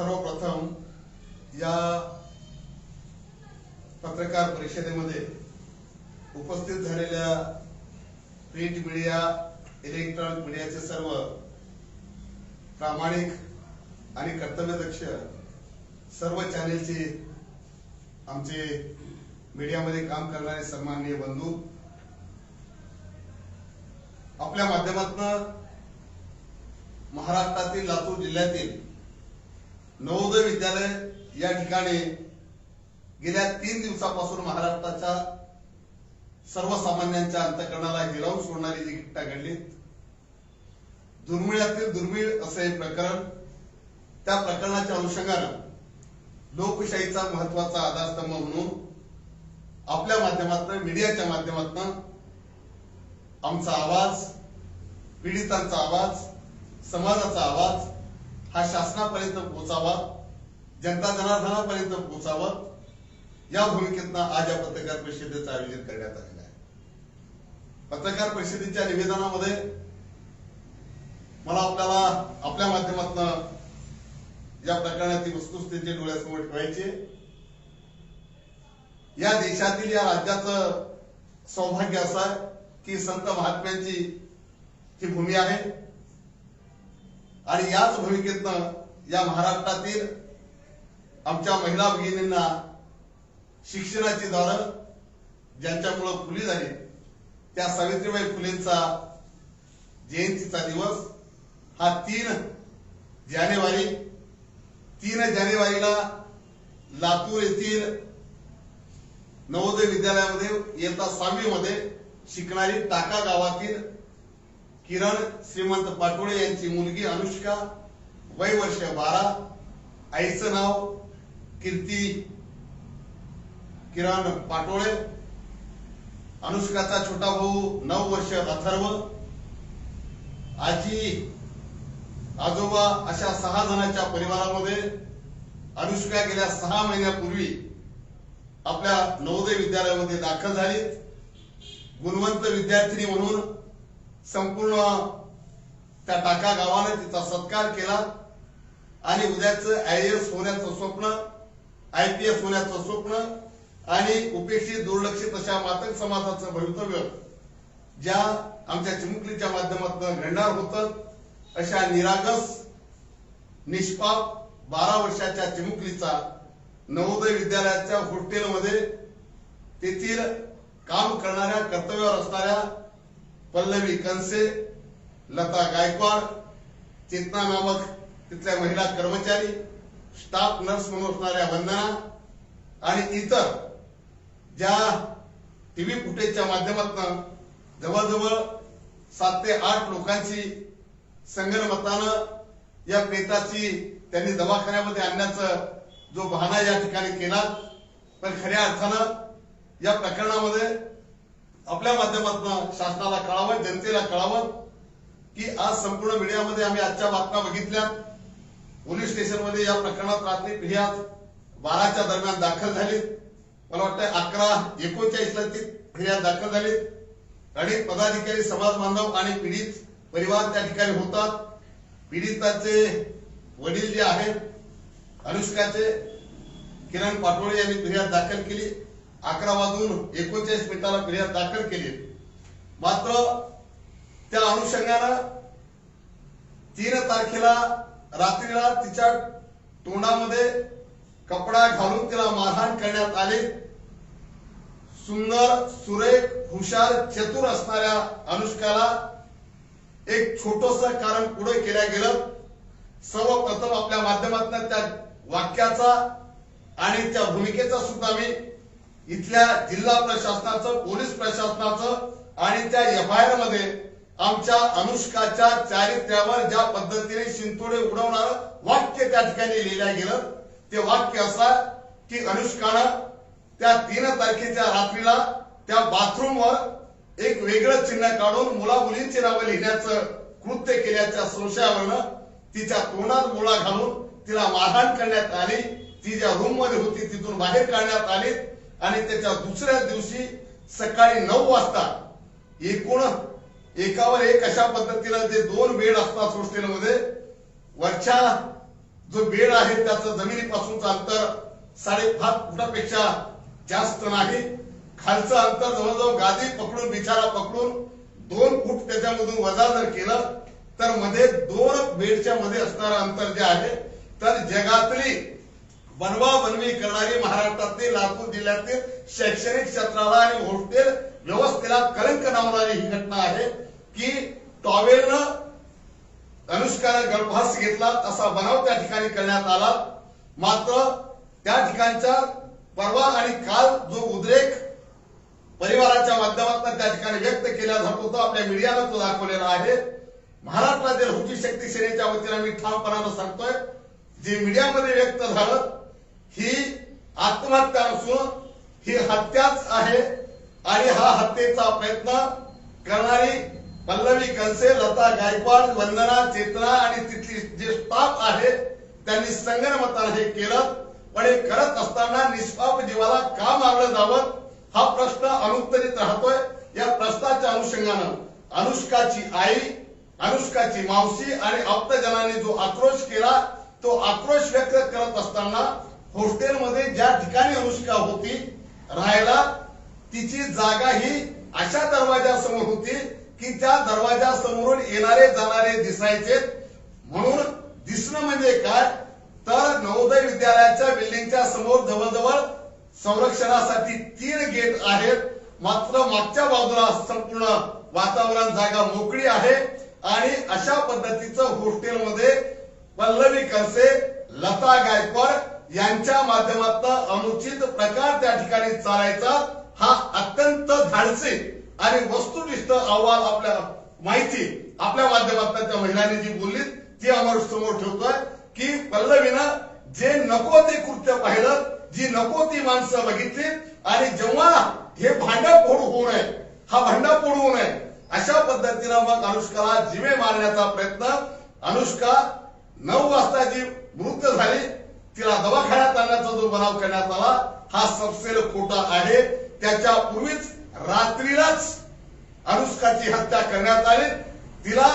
सर्वप्रथम या पत्रकार परिषदेमध्ये उपस्थित झालेल्या प्रिंट मीडिया इलेक्ट्रॉनिक मीडियाचे सर्व प्रामाणिक आणि कर्तव्यदक्ष सर्व चॅनेलचे आमचे मीडियामध्ये काम करणारे सन्माननीय बंधू आपल्या माध्यमातून महाराष्ट्रातील लातूर जिल्ह्यातील नवोदय विद्यालय या ठिकाणी गेल्या तीन दिवसापासून महाराष्ट्राच्या सर्वसामान्यांच्या अंतकरणाला हिरावून सोडणारी जी घटना घडली दुर्मिळातील दुर्मिळ असे हे प्रकरण त्या प्रकरणाच्या अनुषंगानं लोकशाहीचा महत्त्वाचा आधारस्तंभ म्हणून आपल्या माध्यमातून मीडियाच्या माध्यमातून आमचा आवाज पीडितांचा आवाज समाजाचा आवाज हा शासनापर्यंत पोहोचावा जनता जनार्दनापर्यंत पोहोचावा या भूमिकेतनं आज या पत्रकार परिषदेचं आयोजन करण्यात आलेलं आहे. पत्रकार परिषदेच्या निवेदनामध्ये मला आपल्याला आपल्या माध्यमातून या प्रकरणाची वस्तुस्थिती डोळ्यासमोर ठेवायची या देशातील या राज्याचं सौभाग्य असं आहे की संत महात्म्यांची ही भूमी आहे. आणि याच भूमिकेतनं या महाराष्ट्रातील आमच्या महिला भगिनींना शिक्षणाची दारं ज्यांच्यामुळं खुली झाली त्या सावित्रीबाई फुलेंचा जयंतीचा दिवस हा तीन जानेवारी तीन जानेवारीला लातूर येथील नवोदय विद्यालयामध्ये इयत्ता स्वामीमध्ये शिकणारी टाका गावातील किरण श्रीमंत पाटोळे यांची मुलगी अनुष्का वय वर्ष बारा आईचं नाव कीर्ती किरण पाटोळे. अनुष्काचा छोटा भाऊ नऊ वर्ष अथर्व. आजी आजोबा अशा सहा जणांच्या परिवारामध्ये अनुष्का गेल्या सहा महिन्यापूर्वी आपल्या नवोदय विद्यालयामध्ये दाखल झाली गुणवंत विद्यार्थिनी म्हणून संपूर्ण त्या टाका गावाने तिचा सत्कार केला. आणि उद्याचं आय एस होण्याचं स्वप्न आय पी एस होण्याचं स्वप्न आणि उपेक्षित दुर्लक्षित अशा मातक समाजाचं भवितव्य ज्या आमच्या चिमुकलीच्या माध्यमातून घडणार होतं अशा निरागस निष्पाप बारा वर्षाच्या चिमुकलीचा नवोदय विद्यालयाच्या हॉस्टेलमध्ये तेथील काम करणाऱ्या कर्तव्यावर असणाऱ्या पल्लवी कनसे लता गायकवाड चेतना नामक तिथल्या महिला कर्मचारी स्टाफ नर्स म्हणून असणाऱ्या वंदना आणि इतर ज्या टीव्ही फुटेजच्या माध्यमातून जवळजवळ सात ते आठ लोकांची संगणमतानं या प्रेताची त्यांनी दवाखान्यामध्ये आणण्याचं जो बहाना या ठिकाणी केला पण खऱ्या अर्थानं या प्रकरणामध्ये आपल्या माध्यमातून शासनाला कळावं जनतेला कळावं की आज संपूर्ण मीडियामध्ये आम्ही आजच्या बातम्या बघितल्या. पोलीस स्टेशनमध्ये या प्रकरणात रात्री फिर्याद बाराच्या दरम्यान दाखल झाली. मला वाटतं अकरा एकोणचाळीसला ती फिर्याद दाखल झाली. आणि पदाधिकारी समाज बांधव आणि पीडित परिवार त्या ठिकाणी होतात. पीडिताचे वडील जे आहेत अनुष्काचे किरण पाटोळे यांनी फिर्याद दाखल केली. अकरा वाजून एकोणचाळीस मिनिटाला फिर्याद दाखल केली मात्र त्या अनुषंगानं तीन तारखेला रात्रीला तिच्या तोंडामध्ये कपडा घालून तिला मारहाण करण्यात आले. सुंदर सुरेख हुशार चतुर असणाऱ्या अनुष्काला एक छोटस कारण पुढे केल्या गेलं. सर्वप्रथम आपल्या माध्यमातून त्या वाक्याचा आणि त्या भूमिकेचा सुद्धा मी इथल्या जिल्हा प्रशासनाचं पोलीस प्रशासनाचं आणि त्या एफ आय आरमध्ये आमच्या अनुष्काच्या चारित्र्यावर ज्या पद्धतीने शिंतोडे उडवणार वाक्य त्या ठिकाणी लिहिल्या गेलं ते वाक्य असा की अनुष्कानं त्या तीन तारखेच्या रात्रीला त्या बाथरूमवर एक वेगळं चिन्ह काढून मुला मुलींची नावं लिहिण्याचं कृत्य केल्याच्या संशयावरनं तिच्या तोंडात गोळा घालून तिला मारहाण करण्यात आली. ती ज्या रूममध्ये होती तिथून बाहेर काढण्यात आली. आणि त्याच्या दुसऱ्या दिवशी सकाळी नऊ वाजता एकूण एकावर एक अशा पद्धतीनं जे दोन बेड असतात सृष्टीमध्ये वरच्या जो बेड आहे त्याचं जमिनीपासूनचं अंतर साडेपाच फुटापेक्षा जास्त नाही. खालचं अंतर जवळजवळ गादी पकडून बिचारा पकडून दोन फूट त्याच्यामधून वजा जर केलं तर मध्ये दोन बेडच्या मध्ये असणारं अंतर जे आहे तर जगातली बनवा बनवी करणारी महाराष्ट्रातील लातूर जिल्ह्यातील शैक्षणिक क्षेत्राला आणि हॉस्टेल व्यवस्थेला कलंक नावणारी ही घटना आहे की टॉवेलनं अनुष्कानं गर्भवास घेतला तसा बनाव त्या ठिकाणी करण्यात आला. मात्र त्या ठिकाणच्या परवा आणि काल जो उद्रेक परिवाराच्या माध्यमातून त्या ठिकाणी व्यक्त केला जात होता आपल्या मीडियानं तो दाखवलेला आहे. महाराष्ट्रातील हुकी शक्ती सेनेच्या वतीनं मी ठामपणानं सांगतोय जे मीडियामध्ये व्यक्त झालं ही आत्महत्या नसून ही हत्याच आहे आणि हा हत्येचा प्रयत्न करणारी पल्लवी कनसे लता गायकवाड वंदना चेतना आणि तिथली जे स्टाफ आहे त्यांनी संगनमतानं हे केलं. पण हे करत असताना निष्पाप जीवाला का मारलं जावं? हा प्रश्न अनुत्तरित राहतोय. या प्रश्नाच्या अनुषंगानं अनुष्काची आई अनुष्काची मावशी आणि आप्तजनांनी जो आक्रोश केला तो आक्रोश व्यक्त करत असताना हॉस्टेलमध्ये ज्या ठिकाणी अनुष्का होती राहायला तिची जागा ही अशा दरवाजासमोर होती की त्या दरवाजासमोरून येणारे जाणारे दिसायचे. म्हणून दिसणं म्हणजे काय? तर नवोदय विद्यालयाच्या बिल्डिंगच्या समोर जवळजवळ संरक्षणासाठी तीन गेट आहेत. मात्र मागच्या बाजूला संपूर्ण वातावरण जागा मोकळी आहे आणि अशा पद्धतीचं हॉस्टेलमध्ये पल्लवी कसे लता गायकवाड यांच्या माध्यमातून अनुचित प्रकार त्या ठिकाणी चालायचा हा अत्यंत धाडसी आणि वस्तुनिष्ठ अहवाल आपल्या माहिती आपल्या माध्यमातून त्या महिलांनी जी बोलली ती आम्हाला समोर ठेवतोय की पल्लवीनं जे नको ते कृत्य पाहिलं जी नको ती माणसं बघितली आणि जेव्हा हे भांडा फोड होऊ नये हा भांडा फोड होऊ नये अशा पद्धतीनं मग अनुष्काला जिवे मारण्याचा प्रयत्न. अनुष्का नऊ वाजता जी मृत झाली. तिला दवाखान्यात आणण्याचा जो बनाव करण्यात आला हा सबसेल खोटा आहे. त्याच्या पूर्वीच रात्रीलाच अनुष्काची हत्या करण्यात आली. तिला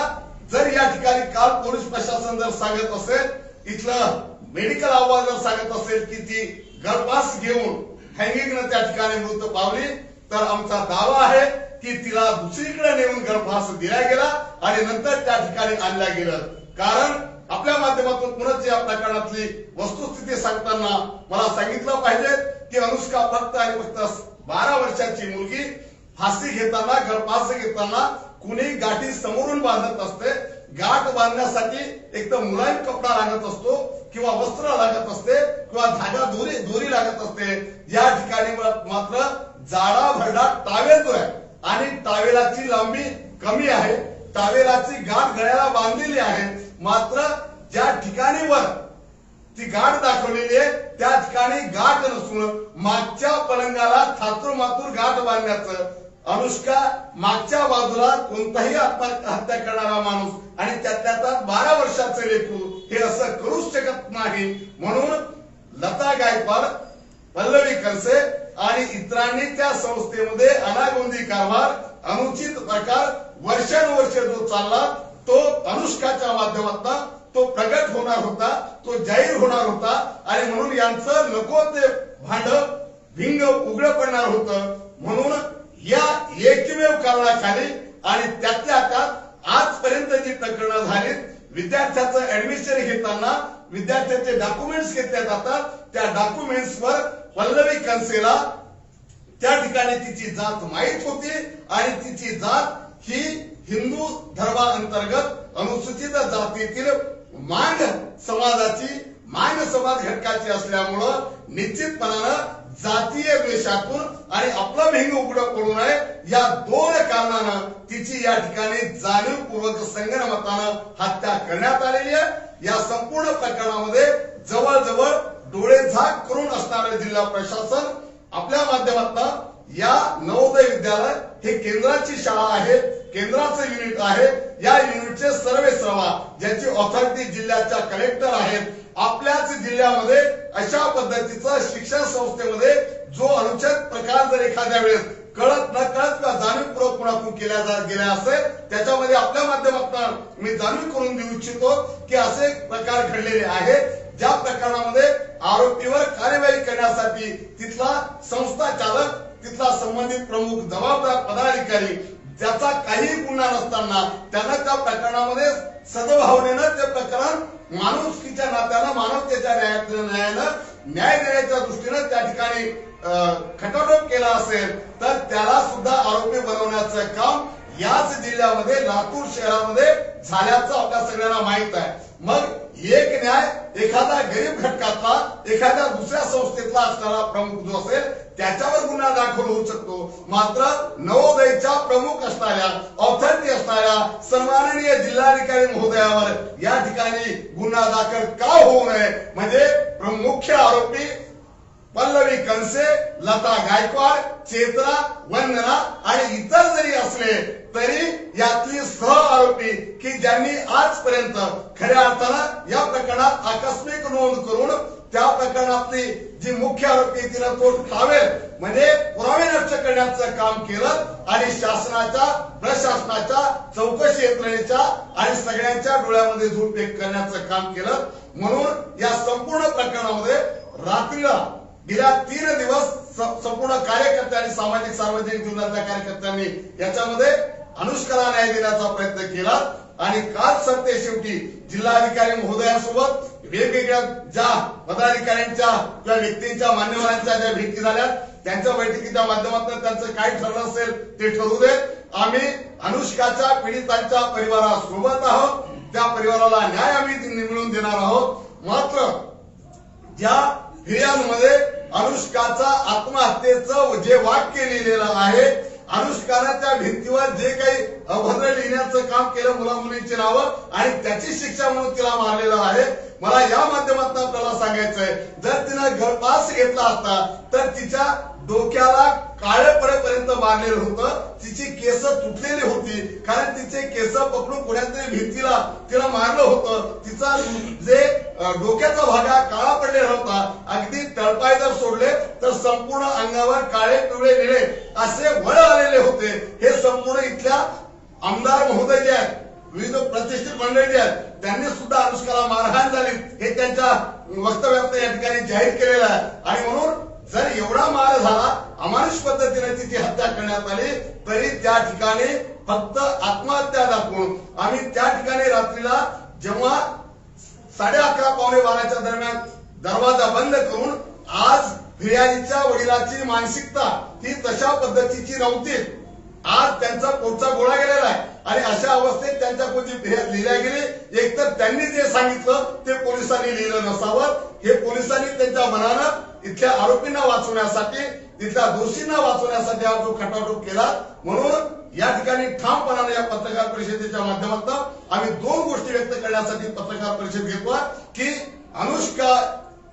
जर या ठिकाणी काल पोलीस प्रशासन जर सांगत असेल इथलं मेडिकल अहवाल जर सांगत असेल की ती गर्भास घेऊन हँगिंगनं त्या ठिकाणी मृत पावली तर आमचा दावा आहे की तिला दुसरीकडे नेऊन गर्भास दिला गेला आणि नंतर त्या ठिकाणी आणल्या गेलं. कारण आपल्या माध्यमातून पुन्हा या प्रकरणातली वस्तुस्थिती सांगताना मला सांगितलं पाहिजे की अनुष्का फक्त आणि फक्त बारा वर्षाची मुलगी फाशी घेताना गळफास घेताना कुणी गाठी समोरून बांधत असते गाठ बांधण्यासाठी एक तर मुलायम कपडा लागत असतो किंवा वस्त्र लागत असते किंवा धागा दोरी दोरी लागत असते. या ठिकाणी मात्र जाडा भरडा टावेल जो आहे. आणि टावेलाची लांबी कमी आहे. टावेलाची गाठ गळ्याला बांधलेली आहे. मात्र ज्या ठिकाणी वर ती गाठ दाखवलेली आहे त्या ठिकाणी गाठ नसून मागच्या पलंगाला थातूर मातूर गाठ बांधण्याचं अनुष्का मागच्या बाजूला कोणताही आत्महत्या करणारा माणूस आणि त्यातल्या त्यात बारा वर्षाचं लेखू हे असं करूच शकत नाही. म्हणून लता गायकवाड पल्लवी कलसे आणि इतरांनी त्या संस्थेमध्ये अनागोंदी कारभार अनुचित प्रकार वर्षानुवर्ष जो चालला अनुष्काच्या माध्यमातून तो प्रगट होणार होता तो जाहीर होणार होता. आणि म्हणून यांचं नको ते भांड भिंग उघड पडणार होतं. म्हणून या एकमेव कारणाखाली आणि त्यातल्या त्यात आजपर्यंत जी प्रकरणं झालीत विद्यार्थ्याचं ऍडमिशन घेताना विद्यार्थ्याचे डॉक्युमेंट्स घेतले जातात त्या डॉक्युमेंट्सवर पल्लवी कन्सेला त्या ठिकाणी तिची जात माहीत होती आणि तिची जात ही हिंदू धर्माअंतर्गत अनुसूचित जातीतील मांड समाजाची मांड समाज घटकाची असल्यामुळं निश्चितपणानं जातीय द्वेषातून आणि आपलं भिंग उघड पडू नये या दोन कारणानं तिची या ठिकाणी जाणीवपूर्वक संगणमतानं हत्या करण्यात आलेली आहे. या संपूर्ण प्रकरणामध्ये जवळजवळ डोळे झाक करून असणारं जिल्हा प्रशासन आपल्या माध्यमातून या नवोदय विद्यालय हे केंद्राची शाळा आहे केंद्राचं युनिट आहे. या युनिटचे सर्वे सर्वा ज्याची ऑथॉरिटी जिल्ह्याच्या कलेक्टर आहेत. आपल्याच जिल्ह्यामध्ये अशा पद्धतीचा शिक्षण संस्थेमध्ये जो अनुचित प्रकार जर एखाद्या वेळेस कळत न कळत किंवा जाणीवपूर्वक कुणाकडून केल्या गेल्या असेल त्याच्यामध्ये आपल्या माध्यमातून मी जाणीव करून देऊ इच्छितो की असे प्रकार घडलेले आहेत ज्या प्रकरणामध्ये आरोपीवर कार्यवाही करण्यासाठी तिथला संस्था चालक तिथला संबंधित प्रमुख जबाबदार पदाधिकारी ज्याचा काही गुन्हा नसताना त्यांना त्या प्रकरणामध्ये सदभावनेनं ते प्रकरण माणुसकीच्या नात्यानं मानवतेच्या न्यायानं न्यायानं न्याय देण्याच्या दृष्टीनं त्या ठिकाणी अं, खटाटोप केला असेल तर त्याला सुद्धा आरोपी बनवण्याचं काम याच जिल्ह्यामध्ये लातूर शहरामध्ये झाल्याचं आपल्या सगळ्यांना माहीत आहे. मग एक न्याय एखादा गरीब घटकातला एखाद्या दुसऱ्या संस्थेतला असणारा प्रमुख जो असेल त्याच्यावर गुन्हा दाखल होऊ शकतो. मात्र नवोदयच्या प्रमुख असणाऱ्या ऑथॉरिटी असणाऱ्या सन्माननीय जिल्हाधिकारी महोदयावर या ठिकाणी गुन्हा दाखल का होऊ नये? म्हणजे मुख्य आरोपी पल्लवी कंसे लता गायकवाड चेत्रा वंदना आणि इतर जरी असले तरी यातली सह आरोपी की ज्यांनी आजपर्यंत खऱ्या अर्थानं या प्रकरणात आकस्मिक नोंद करून त्या प्रकरणातली जी मुख्य आरोपी तिला तो ठावेल म्हणजे पुरावे नष्ट करण्याचं काम केलं आणि शासनाच्या प्रशासनाच्या चौकशी यंत्रणेच्या आणि सगळ्यांच्या डोळ्यामध्ये झूट करण्याचं काम केलं. म्हणून या संपूर्ण प्रकरणामध्ये रात्रीला गेल्या तीन दिवस स- संपूर्ण कार्यकर्त्यांनी सामाजिक सार्वजनिक जीवनातल्या कार्यकर्त्यांनी याच्यामध्ये अनुष्काला न्याय देण्याचा प्रयत्न केला. आणि काल सरते शेवटी जिल्हाधिकारी महोदयांसोबत वेगवेगळ्या ज्या पदाधिकाऱ्यांच्या किंवा व्यक्तींच्या मान्यवरांच्या ज्या भेटी झाल्या त्यांच्या बैठकीच्या माध्यमातून त्यांचं काय ठरलं असेल ते ठरू दे. आम्ही अनुष्काच्या पीडितांच्या परिवारासोबत आहोत. त्या परिवाराला न्याय आम्ही मिळवून देणार आहोत. मात्र ज्या फिर्यादमध्ये अनुष्काचा आत्महत्येचं जे वाक्य लिहिलेलं आहे अनुष्कानं त्या भिंतीवर जे काही अभद्र लिहिण्याचं काम केलं मुला मुलींची नावं आणि त्याची शिक्षा म्हणून तिला मारलेलं आहे. मला या माध्यमातून आपल्याला सांगायचंय जर तिनं गळपास घेतला असता तर तिच्या डोक्याला काळे पडेपर्यंत मारलेलं होतं. तिची केस तुटलेली होती. कारण तिचे केस पकडून कुणातरी भिंतीला तिला मारलं होतं. तिचा जे डोक्याचा भाग काळा पडलेला होता अगदी तळपाय जर सोडले तर संपूर्ण अंगावर काळे पिवळे निळे असे वळ आलेले होते. हे संपूर्ण इथल्या आमदार महोदय जे आहेत. विविध प्रतिष्ठित मंडळी जे आहेत. त्यांनी सुद्धा अनुष्काला मारहाण झाली. हे त्यांच्या वक्तव्यात या ठिकाणी जाहीर केलेलं आहे. आणि म्हणून जर एवढा मार झाला अमानुष पद्धतीने तिची हत्या करण्यात आली तरी त्या ठिकाणी फक्त आत्महत्या दाखवून आम्ही त्या ठिकाणी रात्रीला जेव्हा साडे अकरा पावणे बाराच्या दरम्यान दरवाजा बंद करून आज फिर्यादीच्या वडिलाची मानसिकता ही तशा पद्धतीची नव्हती आज त्यांचा पोटचा गोळा गेलेला आहे. आणि अशा अवस्थेत त्यांच्या कोणती फिर्याद लिहिल्या गेली. एकतर त्यांनी जे सांगितलं ते पोलिसांनी लिहिलं नसावं. हे पोलिसांनी त्यांच्या मनानं तिथल्या आरोपींना वाचवण्यासाठी तिथल्या दोषींना वाचवण्यासाठी हा जो खटाटोप केला म्हणून या ठिकाणी ठामपणाने या पत्रकार परिषदेच्या माध्यमातून आम्ही दोन गोष्टी व्यक्त करण्यासाठी पत्रकार परिषद घेतोय की अनुष्का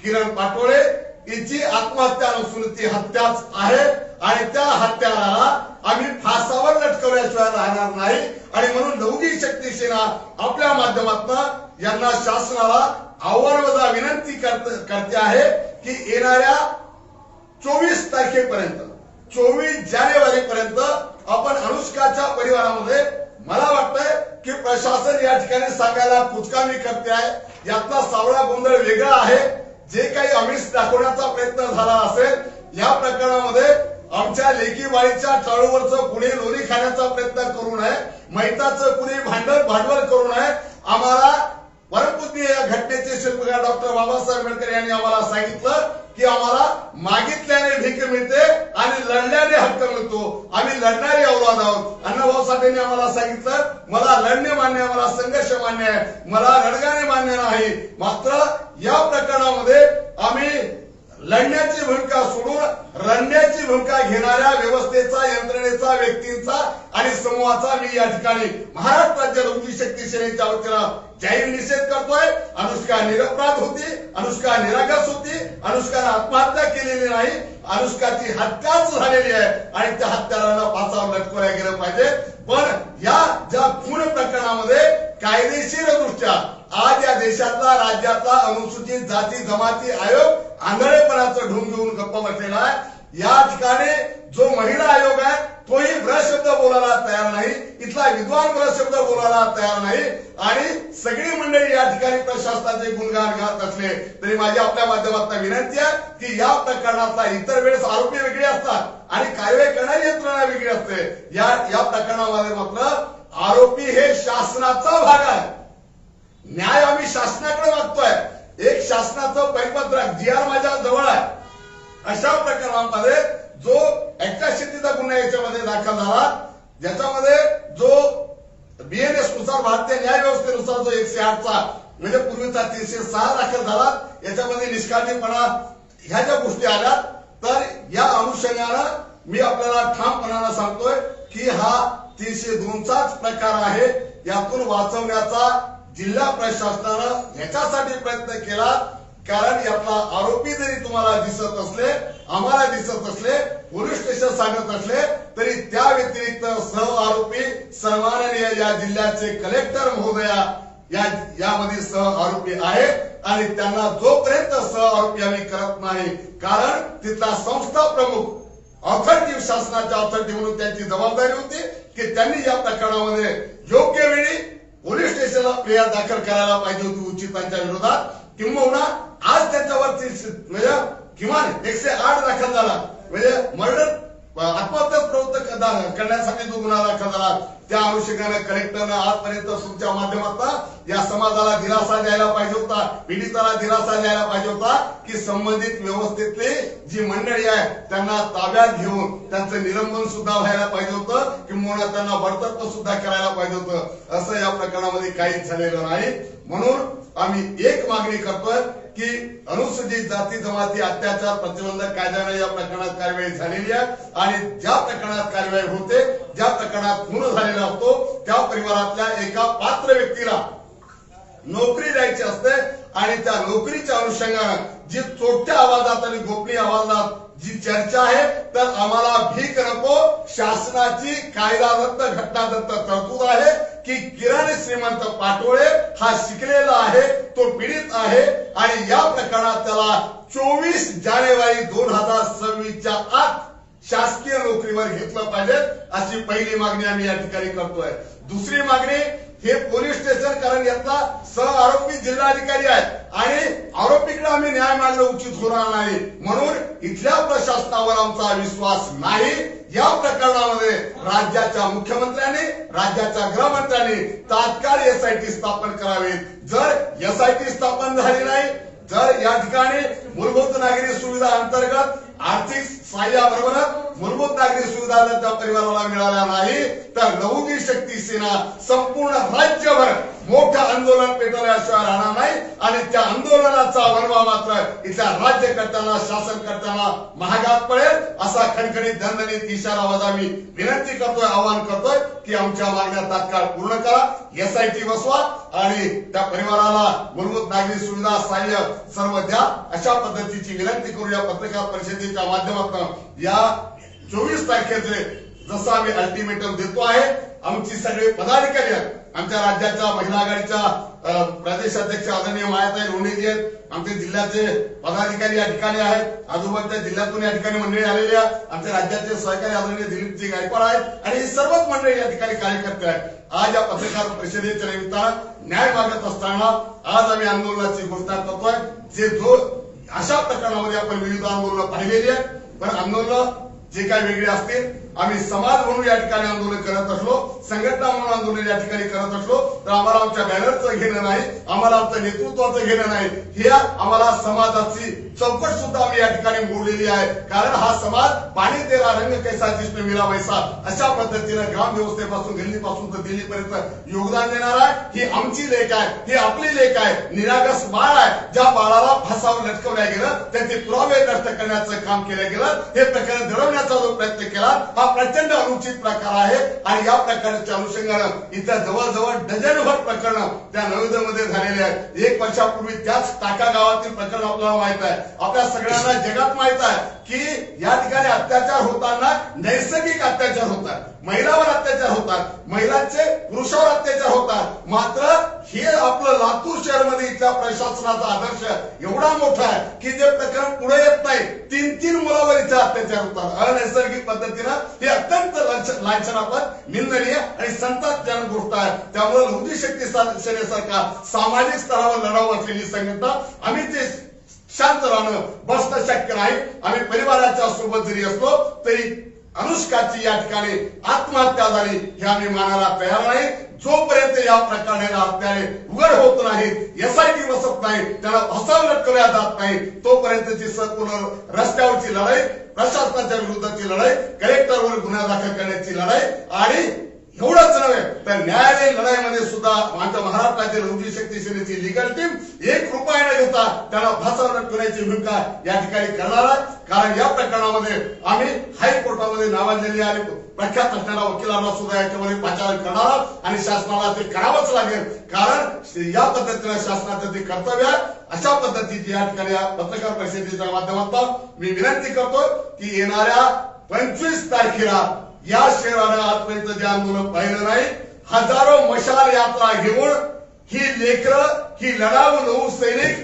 किरण पाटोळे हिची आत्महत्या नसून ती हत्याच आहे आणि त्या हत्याला आम्ही फासावर लटकवल्याशिवाय राहणार नाही. आणि म्हणून लौकिक शक्ती सेना आपल्या माध्यमातून यांना शासनाला आव्हानवजा विनंती करत- करते आहे की येणाऱ्या चोवीस तारखेपर्यंत चोवीस जानेवारी पर्यंत आपण अनुष्काच्या परिवारामध्ये मला वाटतंय की प्रशासन या ठिकाणी सांगायला कुचकामी करते आहे. यातला सावळा गोंधळ वेगळा आहे. जे काही अमिष दाखवण्याचा प्रयत्न झाला असेल या प्रकरणामध्ये आमच्या लेखी बाळीच्या टाळूवरचं कुणी लोणी खाण्याचा प्रयत्न करू नये मैताचं कुणी भांडवल भांडवल करू नये आम्हाला परमपूज्य या घटनेचे शिल्पकार डॉक्टर बाबासाहेब आंबेडकर यांनी आम्हाला सांगितलं की आम्हाला मागितल्याने भीक मिळते आणि लढल्याने हक्क मिळतो. आम्ही लढणारी औलाद आहोत. अण्णाभाऊ आम्हाला सांगितलं मला लढणे मान्य आहे, मला संघर्ष मान्य आहे मला लढगाणे मान्य नाही. मात्र या प्रकरणामध्ये आम्ही लढण्याची भूमिका सोडून रडण्याची भूमिका घेणाऱ्या व्यवस्थेचा यंत्रणेचा व्यक्तींचा आणि समूहाचा मी या ठिकाणी महाराष्ट्र राज्य लौकिक शक्ती सेनेच्या वतीनं त्याही निषेध करतोय अनुष्का निरपराध होती अनुष्का निरागस होती अनुष्काने आत्महत्या केलेली नाही अनुष्काची हत्याच झालेली आहे आणि त्या हत्याराला पाचावर लटकवल्या गेलं पाहिजे. पण या ज्या खून प्रकरणामध्ये कायदेशीर दृष्ट्या आज या देशातला राज्यातला अनुसूचित जाती जमाती आयोग आंधळेपणाचं ढोंग घेऊन गप्प बसलेला आहे. या ठिकाणी जो महिला आयोग आहे तोही ब्र शब्द बोलायला तयार नाही. इथला विद्वान ब्र शब्द बोलायला तयार नाही. आणि सगळी मंडळी या ठिकाणी प्रशासनाचे गुणगान गात असले तरी माझी आपल्या माध्यमातून विनंती आहे की या प्रकरणाचा इतर वेळेस आरोपी वेगळे असतात आणि कारवाई करणारी यंत्रणा वेगळी असते. या या प्रकरणामध्ये मात्र आरोपी हे शासनाचा भाग आहे. न्याय आम्ही शासनाकडे मागतोय. एक शासनाचं परिपत्रक जी आर माझ्या जवळ आहे. अशा प्रकरणामध्ये जो शेतीचा गुन्हा याच्यामध्ये दाखल झाला ज्याच्यामध्ये जो बीएनएसनुसार भारतीय न्याय व्यवस्थेनुसार जो एकशे आठचा म्हणजे पूर्वीचा तीनशे सहा दाखल झाला याच्यामध्ये निष्काळजीपणा ह्या ज्या गोष्टी आल्या तर या अनुषंगानं मी आपल्याला ठामपणानं सांगतोय की हा तीनशे दोनचाच प्रकार आहे. यातून वाचवण्याचा जिल्हा प्रशासनानं ह्याच्यासाठी प्रयत्न केला कारण यातला आरोपी जरी तुम्हाला दिसत असले आम्हाला दिसत असले पोलीस स्टेशन सांगत असले तरी त्या व्यतिरिक्त सह आरोपी सन्माननीय या जिल्ह्याचे कलेक्टर महोदया या यामध्ये सह आरोपी आहेत आणि त्यांना जोपर्यंत सह आरोपी आम्ही करत नाही कारण तिथला संस्था प्रमुख ऑथॉरिटी शासनाच्या ऑथॉरिटी म्हणून त्यांची जबाबदारी होती की त्यांनी या प्रकरणामध्ये योग्य वेळी पोलीस स्टेशनला फिर्याद दाखल करायला पाहिजे होती उचितांच्या विरोधात. किंबहुना आज त्यांच्यावरती म्हणजे किमान एकशे आठ दाखल झाला. म्हणजे मर्डर आत्महत्या प्रवृत्त करण्यासाठी जो गुन्हा दाखल झाला त्या अनुषंगाने कलेक्टरनं आजपर्यंत तुमच्या माध्यमातून या समाजाला दिलासा द्यायला पाहिजे होता पीडिताला दिलासा द्यायला पाहिजे होता की संबंधित व्यवस्थेतली जी मंडळी आहे त्यांना ताब्यात घेऊन त्यांचं निलंबन सुद्धा व्हायला पाहिजे होतं किंवा त्यांना बडतर्फ सुद्धा करायला पाहिजे होतं असं या प्रकरणामध्ये काहीच झालेलं नाही. म्हणून आम्ही एक मागणी करतोय की अनुसूचित जाती जमाती अत्याचार प्रतिबंधक कायद्याने या प्रकरणात कारवाई झालेली आहे. आणि ज्या प्रकरणात कारवाई होते ज्या प्रकरणात खून झालेला असतो त्या परिवारातल्या एका पात्र व्यक्तीला नोकरी द्यायची असते आणि त्या नोकरीच्या अनुषंगानं जी चोट्या आवाजात आणि गोपनीय आवाजात जी चर्चा आहे तर आम्हाला भीक नको शासनाची कायदा कायदादत्त घटनादत्त तरतूद आहे. की किराणी श्रीमंत पाटोळे हा शिकलेला आहे तो पीडित आहे आणि या प्रकरणात त्याला चोवीस जानेवारी दोन हजार सव्वीसच्या आत शासकीय नोकरीवर घेतलं पाहिजे अशी पहिली मागणी आम्ही या ठिकाणी करतोय. दुसरी मागणी हे पोलीस स्टेशन कारण यातला सह आरोपी जिल्हाधिकारी आहेत. आणि आरोपीकडे आम्ही न्याय मागणं उचित होणार नाही. म्हणून इथल्या प्रशासनावर आमचा विश्वास नाही. या प्रकरणामध्ये राज्याच्या मुख्यमंत्र्यांनी राज्याच्या गृहमंत्र्यांनी तात्काळ एसआयटी स्थापन करावी जर एसआयटी स्थापन झाली नाही जर या ठिकाणी मूलभूत नागरी सुविधा अंतर्गत आर्थिक सहाय्याबरोबरच मूलभूत नागरी सुविधा जर त्या परिवाराला मिळाल्या नाही. तर नवोगी शक्ती सेना संपूर्ण राज्यभर मोठं आंदोलन पेटवल्याशिवाय राहणार नाही. आणि त्या आंदोलनाचा वनवा मात्र इथल्या राज्यकर्त्यांना शासनकर्त्यांना महागात पडेल असा खणखणीत दणदणीत इशारा वजा मी विनंती करतोय आवाहन करतोय की आमच्या मागण्या तात्काळ पूर्ण करा. एसआयटी बसवा आणि त्या परिवाराला मूलभूत नागरी सुविधा सहाय्य सर्व द्या. अशा पद्धतीची विनंती करू या पत्रकार परिषदेच्या माध्यमातून. या चोवीस तारखेचे जसं आम्ही अल्टिमेटम देतो आहे आमची सगळे पदाधिकारी आहेत. आमच्या राज्याच्या महिला आघाडीच्या अ, प्रदेशाध्यक्ष आदरणीय मायाताई लोणीजी आहेत. आमचे जिल्ह्याचे पदाधिकारी या ठिकाणी आहेत. आजूबाजूच्या जिल्ह्यातून या ठिकाणी मंडळी आलेली आहे आमच्या राज्याचे सहकारी आदरणीय दिलीपजी गायकवाड आहेत. आणि ही सर्वच मंडळी या ठिकाणी कार्यकर्ते आहेत. आज या पत्रकार परिषदेच्या निमित्तानं न्याय मागत असताना आज आम्ही आंदोलनाची घोषणा करतोय. जे जो अशा प्रकरणामध्ये आपण विविध आंदोलनं पाहिलेली आहेत पण आंदोलन जे काही वेगळे असतील आम्ही समाज म्हणून या ठिकाणी आंदोलन करत असलो संघटना म्हणून आंदोलन या ठिकाणी करत असलो तर आम्हाला आमच्या बॅनरचं घेणं नाही आम्हाला आमचं नेतृत्वाचं घेणं नाही. हे आम्हाला समाजाची चौकट सुद्धा आम्ही या ठिकाणी मोडलेली आहे. कारण हा समाज पाणी तेरा रंग कैसा जिष्ण मिला वैसा अशा पद्धतीनं ग्राम व्यवस्थेपासून दिल्लीपासून तर दिल्लीपर्यंत योगदान देणार आहे. ही आमची लेख आहे ही आपली लेख आहे. निरागस बाळ आहे. ज्या बाळाला फासावर लटकवल्या गेलं त्याचे पुरावे नष्ट करण्याचं काम केलं गेलं. हे प्रकरण घडवण्याचा जो प्रयत्न केला हा प्रचंड अनुचित प्रकार आहे आणि या प्रकारच्या अनुषंगानं इथं जवळजवळ डझनभर प्रकरण त्या नवेदमध्ये झालेले आहेत. एक वर्षापूर्वी त्याच टाका गावातील प्रकरण आपल्याला माहीत आहे. आपल्या सगळ्यांना जगात माहीत आहे की या ठिकाणी अत्याचार होताना नैसर्गिक अत्याचार होतात. महिलावर अत्याचार होतात. महिलांचे पुरुषावर अत्याचार होतात. मात्र हे आपलं लातूर शहरमध्ये इथल्या प्रशासनाचा आदर्श एवढा मोठा आहे की जे प्रकरण पुढे येत नाही. तीन तीन मुलावर इथे अत्याचार होतात. अनैसर्गिक पद्धतीनं हे अत्यंत लक्ष- लांछनापद निंदनीय आणि संतापजनक गोष्ट आहे. त्यामुळे लुंगी शक्ती सेनेसारखा सामाजिक स्तरावर लढाव असलेली संघटना आम्ही ते शांत राहणं बसणं शक्य नाही. आम्ही परिवाराच्या सोबत जरी असलो तरी अनुष्काची या ठिकाणी आत्महत्या झाली हे आम्ही मानायला तयार नाही. जोपर्यंत या प्रकरणाला हत्यारे उघड होत नाही एसआयटी बसत नाही त्याला हस्तांतरण केल्या जात नाही तोपर्यंतची सर्क्युलर रस्त्यावरची लढाई प्रशासनाच्या विरुद्धची लढाई कलेक्टरवर गुन्हा दाखल करण्याची लढाई आणि एवढंच नव्हे तर न्यायालयीन लढाईमध्ये सुद्धा आमच्या महाराष्ट्रातील लुंगी शक्ती सेनेची लिगल टीम एक रुपया न घेता त्याला फासावर करण्याची भूमिका या ठिकाणी करणार आहे. कारण या प्रकरणामध्ये आम्ही हायकोर्टामध्ये नावाजलेली आणि प्रख्यात असणाऱ्या वकिलांना सुद्धा याच्यामध्ये पाचारण करणार आहोत. आणि शासनाला ते करावंच लागेल. कारण या पद्धतीनं शासनाचं ते कर्तव्य आहे अशा पद्धतीची या ठिकाणी पत्रकार परिषदेच्या माध्यमातून मी विनंती करतो की येणाऱ्या पंचवीस तारखेला या शहरानं आजपर्यंत जे आंदोलन पाहिलं नाही हजारो मशाल यात्रा घेऊन ही लेकरं ही लढाऊ नऊ सैनिक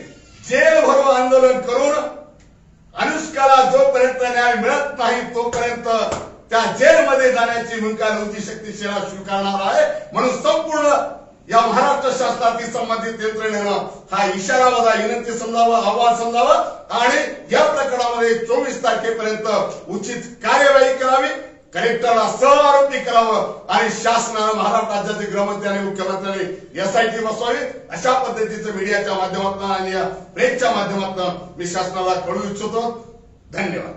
जेल भरो आंदोलन करून अनुष्काला जोपर्यंत न्याय मिळत नाही तोपर्यंत त्या जेलमध्ये जाण्याची भूमिका नव्हती शक्ती सेना स्वीकारणार आहे. म्हणून संपूर्ण या महाराष्ट्र शासनातील संबंधित यंत्रणेनं हा इशारा माझा विनंती समजावा आव्हान समजावा आणि या प्रकरणामध्ये चोवीस तारखेपर्यंत उचित कार्यवाही करावी. कलेक्टरला सह आरोपी करावं आणि शासनानं महाराष्ट्र राज्याचे गृहमंत्री आणि मुख्यमंत्र्यांनी एसआयटी बसवावी अशा पद्धतीचं मीडियाच्या माध्यमातून आणि या प्रेसच्या माध्यमातून मी शासनाला कळू इच्छितो. धन्यवाद.